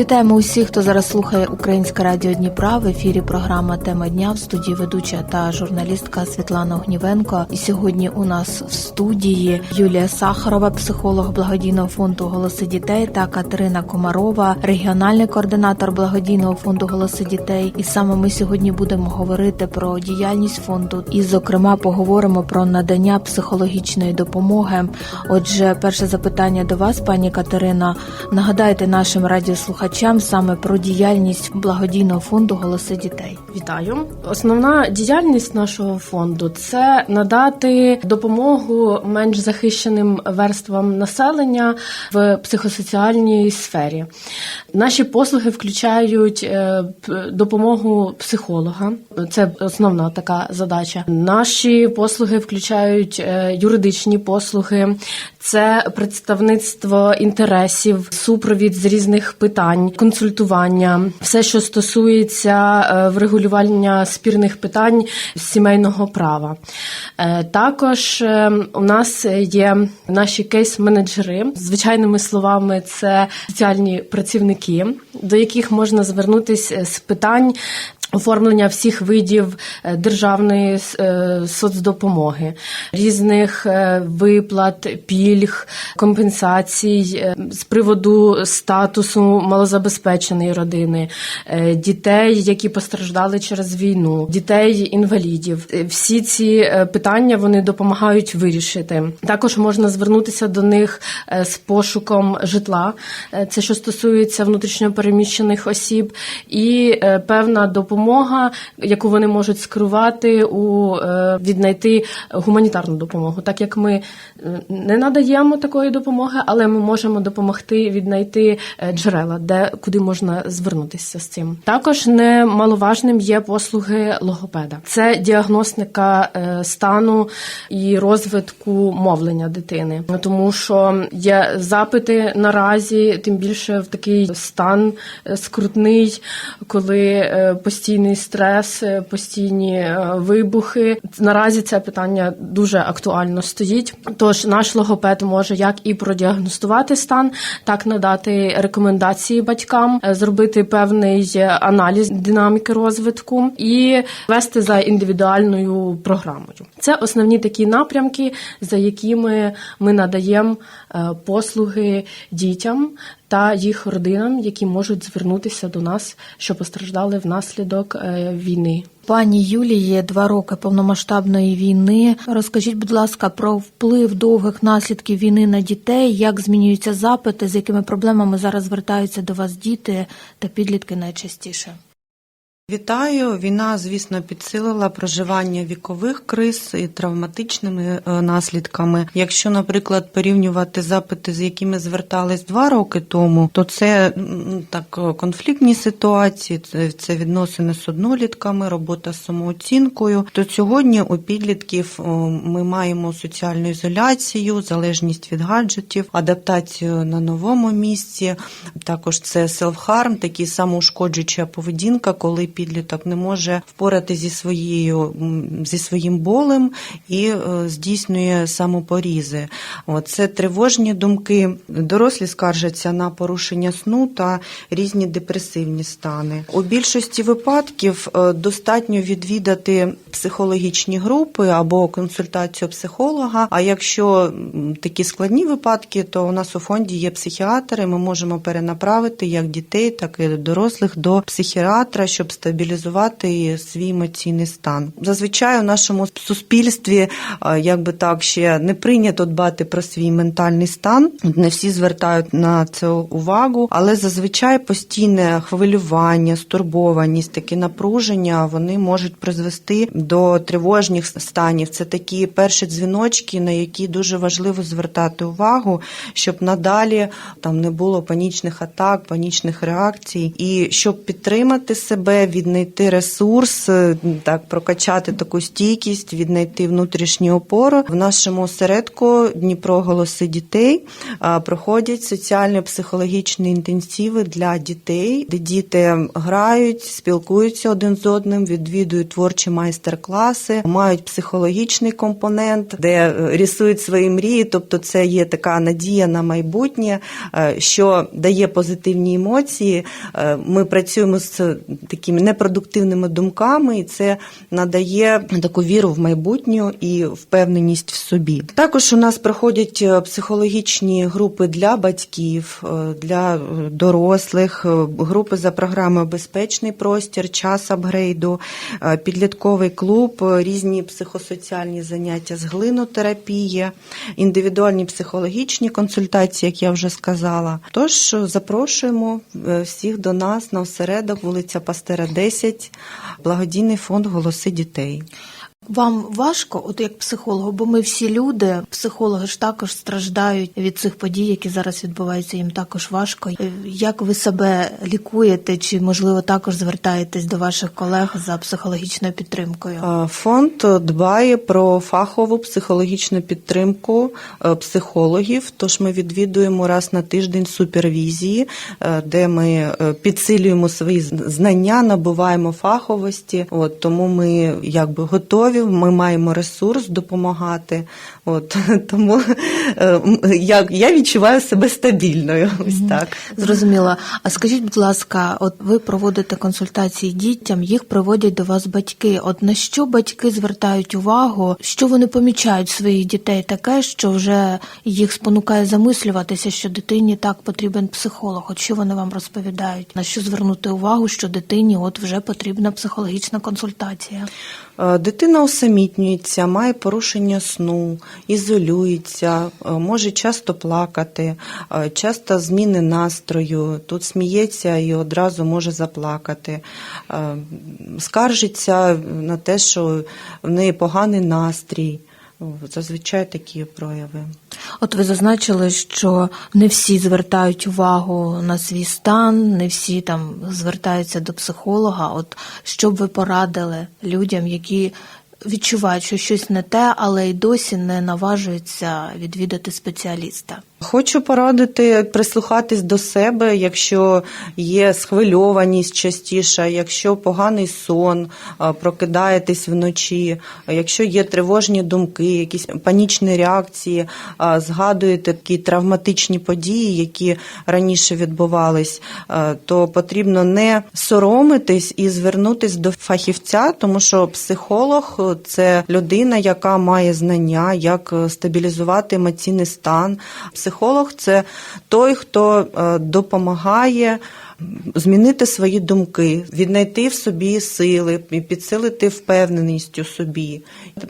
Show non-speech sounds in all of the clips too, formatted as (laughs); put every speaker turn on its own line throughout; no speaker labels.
Вітаємо усіх, хто зараз слухає Українське радіо Дніпра. В ефірі програма Тема дня в студії ведуча та журналістка Світлана Огнівенко. І сьогодні у нас в студії Юлія Сахарова, психолог благодійного фонду Голоси дітей та Катерина Комарова, регіональний координатор благодійного фонду Голоси дітей. І саме ми сьогодні будемо говорити про діяльність фонду і, зокрема, поговоримо про надання психологічної допомоги. Отже, перше запитання до вас, пані Катерина. Нагадайте нашим радіослухачам саме про діяльність благодійного фонду Голоси дітей.
Вітаю. Основна діяльність нашого фонду це надати допомогу менш захищеним верствам населення в психосоціальній сфері. Наші послуги включають е, допомогу психолога. Це основна така задача. Наші послуги включають е, юридичні послуги, це представництво інтересів, супровід з різних питань, консультування, все, що стосується е, врегулювання спірних питань сімейного права. Е, Також е, у нас є наші кейс-менеджери. Звичайними словами, це соціальні працівники, до яких можна звернутися з питань. Оформлення всіх видів е, державної е, соцдопомоги, різних е, виплат, пільг, компенсацій з приводу статусу малозабезпеченої родини, дітей, які постраждали через війну, дітей інвалідів. Всі ці питання вони допомагають вирішити. Також можна звернутися до них з пошуком житла. Це що стосується внутрішньопереміщених осіб, і певна допомога, яку вони можуть скерувати у е, віднайти гуманітарну допомогу, так як ми е, не надаємо такої допомоги, але ми можемо допомогти віднайти е, джерела, де куди можна звернутися з цим. Також немаловажним є послуги логопеда. Це діагностика стану і розвитку мовлення дитини, тому що є запити наразі, тим більше в такий стан скрутний, коли е, постійний стрес, е, постійні е, вибухи. Наразі це питання дуже актуально стоїть. Тож наш логопед може як і продіагностувати стан, так надати рекомендації батькам, е, зробити певний аналіз динаміки розвитку і вести за індивідуальною програмою. Це основні такі напрямки, за якими ми надаємо послуги дітям та їх родинам, які можуть звернутися до нас, що постраждали внаслідок е, війни.
Пані Юлії, два роки повномасштабної війни. Розкажіть, будь ласка, про вплив довгих наслідків війни на дітей, як змінюються запити, з якими проблемами зараз звертаються до вас діти та підлітки найчастіше.
Вітаю. Війна, звісно, підсилила проживання вікових криз і травматичними е, наслідками. Якщо, наприклад, порівнювати запити, з якими звертались два роки тому, то це так конфліктні ситуації, це відносини з однолітками, робота з самооцінкою. То сьогодні у підлітків ми маємо соціальну ізоляцію, залежність від гаджетів, адаптацію на новому місці. Також це селфхарм, такі самоушкоджуюча поведінка, коли підліток не може впорати зі своєю зі своїм болем і е, здійснює самопорізи. Це тривожні думки. Дорослі скаржаться на порушення сну та різні депресивні стани. У більшості випадків е, достатньо відвідати психологічні групи або консультацію психолога. А якщо такі складні випадки, то у нас у фонді є психіатри. Ми можемо перенаправити як дітей, так і дорослих до психіатра, щоб стабілізувати свій емоційний стан. Зазвичай у нашому суспільстві, е, як би так ще не прийнято дбати про свій ментальний стан. Не всі звертають на це увагу, але зазвичай постійне хвилювання, стурбованість, такі напруження вони можуть призвести до тривожних станів. Це такі перші дзвіночки, на які дуже важливо звертати увагу, щоб надалі там не було панічних атак, панічних реакцій, і щоб підтримати себе від віднайти ресурс, е, так прокачати таку стійкість, віднайти внутрішню опору. В нашому осередку Дніпро голоси дітей проходять соціально-психологічні інтенсиви для дітей, де діти грають, спілкуються один з одним, відвідують творчі майстер-класи, мають психологічний компонент, де е, рисують свої мрії. Тобто, це є така надія на майбутнє, е, що дає позитивні емоції. Ми працюємо з такими непродуктивними думками, і це надає таку віру в майбутнє і впевненість в собі. Також у нас проходять е, психологічні групи для батьків, е, для е, дорослих, групи за програмою Безпечний простір, час апгрейду, підлітковий клуб, різні психосоціальні заняття з глинотерапії, індивідуальні психологічні консультації, як я вже сказала. Тож запрошуємо всіх до нас на осередок, вулиця Пастера 10, благодійний фонд Голоси дітей.
Вам важко, от як психологу, бо ми всі люди, психологи ж також страждають від цих подій, які зараз відбуваються. Їм також важко. Е, Як ви себе лікуєте, чи можливо також звертаєтесь до ваших колег за психологічною підтримкою?
Е, Фонд дбає про фахову психологічну підтримку е, психологів. Тож ми відвідуємо раз на тиждень супервізії, де ми підсилюємо свої знання, набуваємо фаховості. От тому ми якби готові. Ми маємо ресурс допомагати. От (laughs) тому е, я, я відчуваю себе стабільною. Ось так.
Зрозуміло. А скажіть, будь ласка, от ви проводите консультації дітям, їх приводять до вас батьки. От на що батьки звертають увагу, що вони помічають своїх дітей таке, що вже їх спонукає замислюватися, що дитині так потрібен психолог. От що вони вам розповідають? На що звернути увагу, що дитині от вже потрібна психологічна консультація?
Е, Дитина усамітнюється, має порушення сну, ізолюється, е, може часто плакати, е, часто зміни настрою, тут сміється і одразу може заплакати, Е, скаржиться на те, що в неї поганий настрій. Зазвичай такі прояви.
От ви зазначили, що не всі звертають увагу на свій стан, не всі там звертаються до психолога. От що б ви порадили людям, які відчувають, що щось не те, але й досі не наважуються відвідати спеціаліста?
Хочу порадити прислухатись до себе, якщо є схвильованість частіше, якщо поганий сон, прокидаєтесь вночі, якщо є тривожні думки, якісь панічні реакції, згадуєте такі травматичні події, які раніше відбувались, то потрібно не соромитись і звернутись до фахівця, тому що психолог це людина, яка має знання, як е, стабілізувати емоційний стан. Психолог це той, хто е, допомагає змінити свої думки, віднайти в собі сили, підсилити впевненість у собі.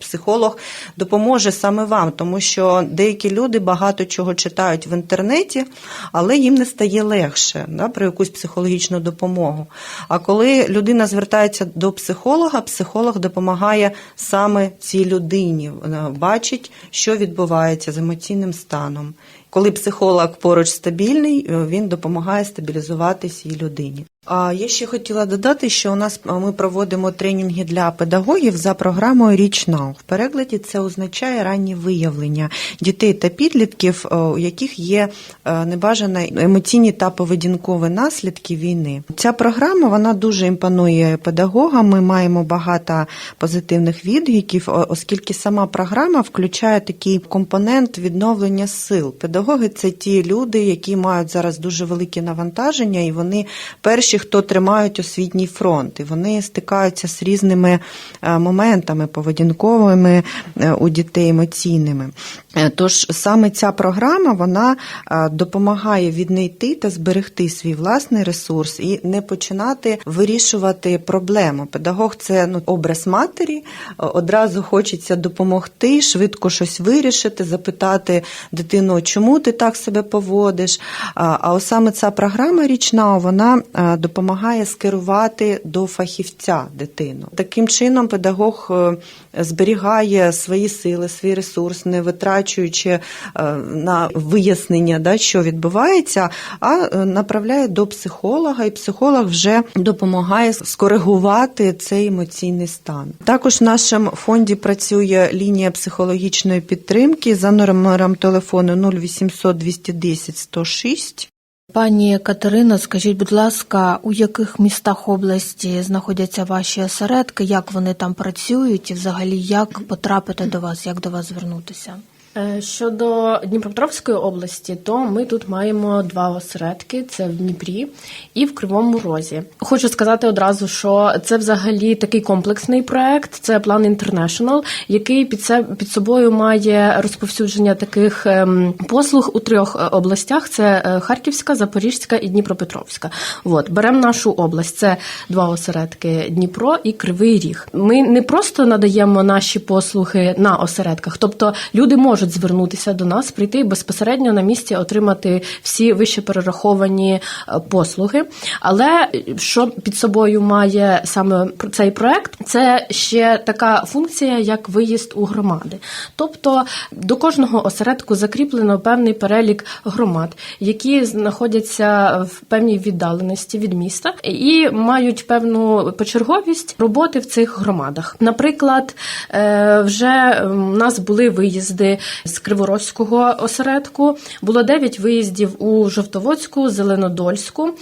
Психолог допоможе саме вам, тому що деякі люди багато чого читають в інтернеті, але їм не стає легше да, про якусь психологічну допомогу. А коли людина звертається до психолога, психолог допомагає саме цій людині, бачить, що відбувається з емоційним станом. Коли психолог поруч стабільний, він допомагає стабілізувати цій людині. Я ще хотіла додати, що у нас ми проводимо тренінги для педагогів за програмою Річ Now. В перекладі це означає раннє виявлення дітей та підлітків, е, у яких є е, небажані емоційні та поведінкові наслідки війни. Ця програма вона дуже імпонує педагогам. Ми маємо багато позитивних відгуків, оскільки сама програма включає такий компонент відновлення сил. Педагоги це ті люди, які мають зараз дуже велике навантаження, і вони перші, хто тримають освітній фронт, і вони стикаються з різними е, моментами поведінковими е, у дітей емоційними. Е, Тож саме ця програма вона допомагає віднайти та зберегти свій власний ресурс і не починати вирішувати проблему. Педагог це ну, образ матері, одразу хочеться допомогти, швидко щось вирішити, запитати дитину, чому ти так себе поводиш. А саме ця програма річна вона допомагає скерувати до фахівця дитину. Таким чином, педагог е, зберігає свої сили, свій ресурс, не витрачує призначуючи е, на вияснення, да, що відбувається, а е, направляє до психолога, і психолог вже допомагає скоригувати цей емоційний стан. Також в нашому фонді працює лінія психологічної підтримки за номером телефону 0800 210 106.
Пані Катерино, скажіть, будь ласка, у яких містах області знаходяться ваші осередки, як вони там працюють, і взагалі як потрапити до вас, як до вас звернутися?
Е, Щодо Дніпропетровської області, то ми тут маємо два осередки: це в Дніпрі і в Кривому Розі. Хочу сказати одразу, що це взагалі такий комплексний проект. Це план International, який під се під собою має розповсюдження таких ем, послуг у трьох е, областях: це е, Харківська, Запорізька і Дніпропетровська. От беремо нашу область. Це два осередки Дніпро і Кривий Ріг. Ми не просто надаємо наші послуги на осередках, тобто люди можуть звернутися до нас, прийти безпосередньо на місці отримати всі вище перераховані е, послуги. Але що під собою має саме цей проект, це ще така функція, як виїзд у громади. Тобто до кожного осередку закріплено певний перелік громад, які знаходяться в певній віддаленості від міста і мають певну почерговість роботи в цих громадах. Наприклад, е, вже у нас були виїзди з Криворозького осередку, було 9 виїздів у Жовтоводську, Зеленодольську е,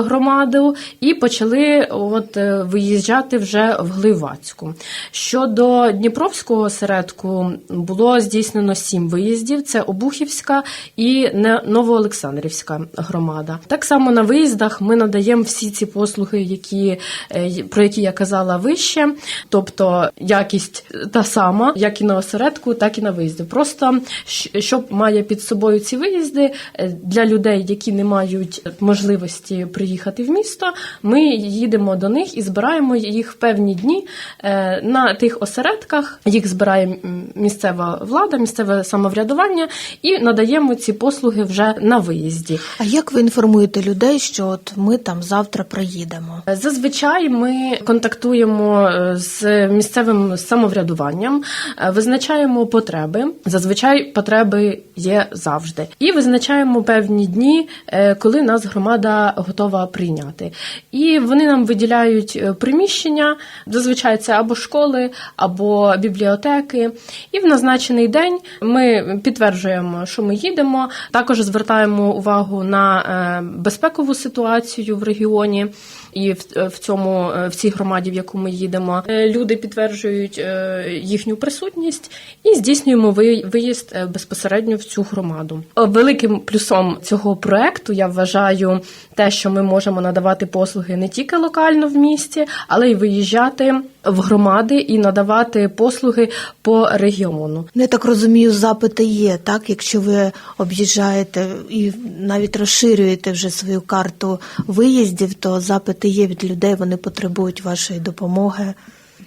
громаду, і почали от е, виїжджати вже в Гливацьку. Щодо Дніпровського осередку було здійснено 7 виїздів: це Обухівська і Новоолександрівська громада. Так само на виїздах ми надаємо всі ці послуги, які е, про які я казала вище, тобто якість та сама, як і на осередку, так і на виїзді. Просто щ- що має під собою ці виїзди е, для людей, які не мають можливості приїхати в місто. Ми їдемо до них і збираємо їх в певні дні е, на тих осередках. Їх збирає місцева влада, місцеве самоврядування і надаємо ці послуги вже на виїзді.
А як ви інформуєте людей, що от ми там завтра приїдемо?
Зазвичай ми контактуємо е, з місцевим самоврядуванням, е, визначаємо потреби. Зазвичай потреби є завжди, і визначаємо певні дні, е, коли нас громада готова прийняти. І вони нам виділяють е, приміщення. Зазвичай це або школи, або бібліотеки. І в назначений день ми підтверджуємо, що ми їдемо. Також звертаємо увагу на е, безпекову ситуацію в регіоні. І в, в цьому е, в цій громаді, в яку ми їдемо, Е, люди підтверджують е, їхню присутність і здійснюємо ви- виїзд е, безпосередньо в цю громаду. Е, Великим плюсом цього проекту я вважаю те, що ми можемо надавати послуги не тільки локально в місті, але й виїжджати в громади і надавати послуги по регіону.
Ну, я так розумію, запити є, так? Якщо ви об'їжджаєте і навіть розширюєте вже свою карту виїздів, то запити є від людей, вони потребують вашої допомоги.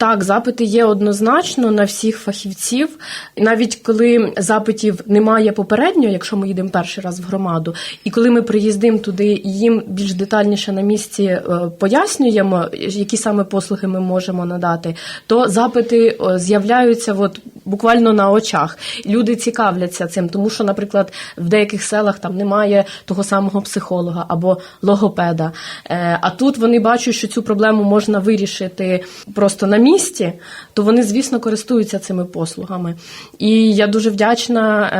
Так, запити є однозначно на всіх фахівців. Навіть коли запитів немає попередньо, якщо ми їдемо перший раз в громаду, і коли ми приїздимо туди їм більш детальніше на місці е, пояснюємо, які саме послуги ми можемо надати, то запити е, з'являються от буквально на очах. Люди цікавляться цим, тому що, наприклад, в деяких селах там немає того самого психолога або логопеда. Е, А тут вони бачать, що цю проблему можна вирішити просто на місці, то вони, звісно, користуються цими послугами. І я дуже вдячна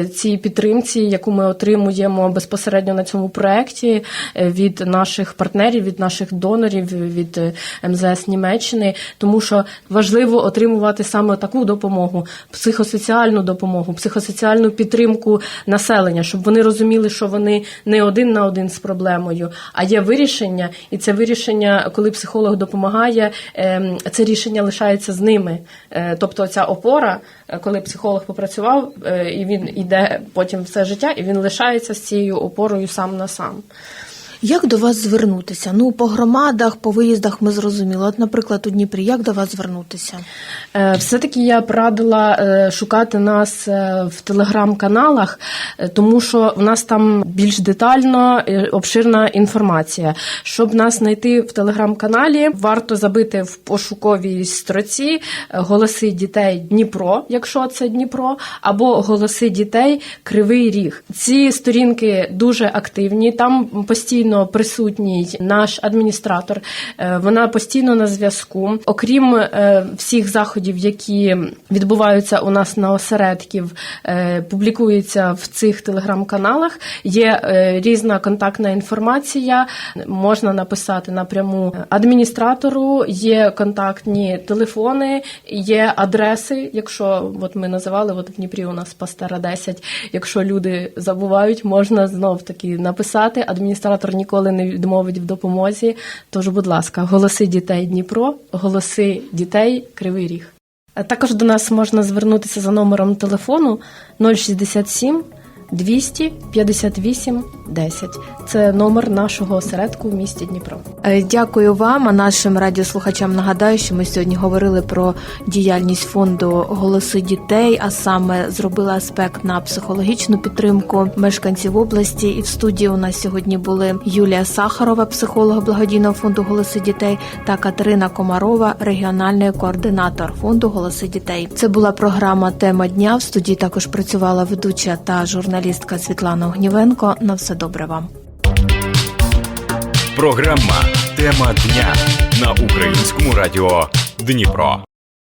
е, цій підтримці, яку ми отримуємо безпосередньо на цьому проєкті е, від наших партнерів, від наших донорів, від е, МЗС Німеччини, тому що важливо отримувати саме таку допомогу, психосоціальну допомогу, психосоціальну підтримку населення, щоб вони розуміли, що вони не один на один з проблемою, а є вирішення, і це вирішення, коли психолог допомагає, ем, це рішення лишається з ними. Е, Тобто ця опора, е, коли психолог попрацював, е, і він іде потім все життя, і він лишається з цією опорою сам на сам.
Як до вас звернутися? Ну, по громадах, по виїздах ми зрозуміли. От, наприклад, у Дніпрі, як до вас звернутися?
Е, Все-таки я б радила е, шукати нас е, в телеграм-каналах, тому що в нас там більш детально обширна інформація. Щоб нас знайти в телеграм-каналі, варто забити в пошуковій строці голоси дітей Дніпро, якщо це Дніпро, або голоси дітей Кривий Ріг. Ці сторінки дуже активні. Там постійно присутній наш адміністратор. Е, Вона постійно на зв'язку. Окрім е, всіх заходів, які відбуваються у нас на осередків, е, публікуються в цих телеграм-каналах. Є різна контактна інформація. Можна написати напряму адміністратору. Є контактні телефони, є адреси. Якщо от ми називали, от в Дніпрі у нас Пастера 10, Якщо люди забувають, можна знов таки написати. Адміністратор ніколи не відмовить в допомозі. Тож, будь ласка, голоси дітей Дніпро, голоси дітей Кривий Ріг. Також до нас можна звернутися за номером телефону 067 258 10. Це номер нашого осередку в місті Дніпро.
Е, Дякую вам. А нашим радіослухачам нагадаю, що ми сьогодні говорили про діяльність фонду Голоси дітей, а саме зробили аспект на психологічну підтримку мешканців області. І в студії у нас сьогодні були Юлія Сахарова, психолог благодійного фонду Голоси дітей, та Катерина Комарова, регіональний координатор фонду Голоси дітей. Це була програма Тема дня. В студії також працювала ведуча та журналістка Світлана Огнівенко. На все добре вам.
Програма Тема дня на українському радіо Дніпро.